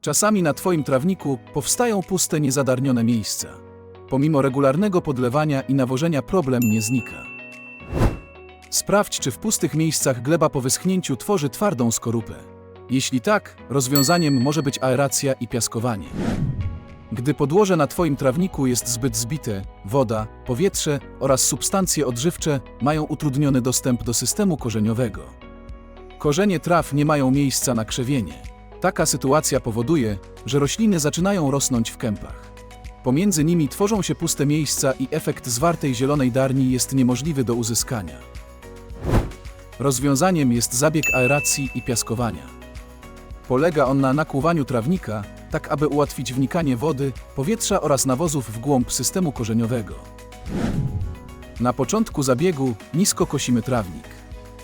Czasami na Twoim trawniku powstają puste, niezadarnione miejsca. Pomimo regularnego podlewania i nawożenia problem nie znika. Sprawdź, czy w pustych miejscach gleba po wyschnięciu tworzy twardą skorupę. Jeśli tak, rozwiązaniem może być aeracja i piaskowanie. Gdy podłoże na Twoim trawniku jest zbyt zbite, woda, powietrze oraz substancje odżywcze mają utrudniony dostęp do systemu korzeniowego. Korzenie traw nie mają miejsca na krzewienie. Taka sytuacja powoduje, że rośliny zaczynają rosnąć w kępach. Pomiędzy nimi tworzą się puste miejsca i efekt zwartej zielonej darni jest niemożliwy do uzyskania. Rozwiązaniem jest zabieg aeracji i piaskowania. Polega on na nakłuwaniu trawnika, tak aby ułatwić wnikanie wody, powietrza oraz nawozów w głąb systemu korzeniowego. Na początku zabiegu nisko kosimy trawnik.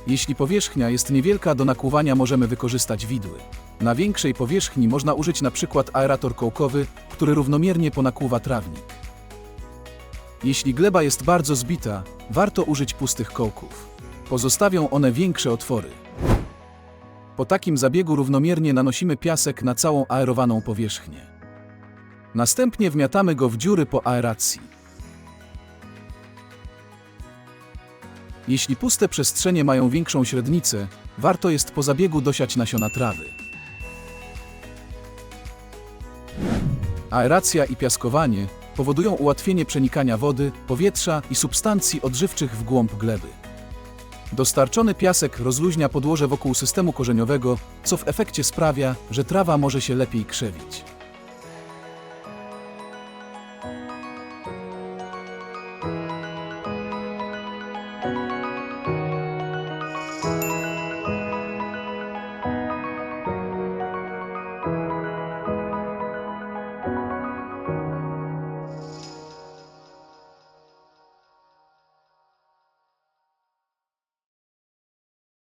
Jeśli powierzchnia jest niewielka, do nakłuwania możemy wykorzystać widły. Na większej powierzchni można użyć przykład aerator kołkowy, który równomiernie ponakłuwa trawnik. Jeśli gleba jest bardzo zbita, warto użyć pustych kołków. Pozostawią one większe otwory. Po takim zabiegu równomiernie nanosimy piasek na całą aerowaną powierzchnię. Następnie wmiatamy go w dziury po aeracji. Jeśli puste przestrzenie mają większą średnicę, warto jest po zabiegu dosiać nasiona trawy. Aeracja i piaskowanie powodują ułatwienie przenikania wody, powietrza i substancji odżywczych w głąb gleby. Dostarczony piasek rozluźnia podłoże wokół systemu korzeniowego, co w efekcie sprawia, że trawa może się lepiej krzewić.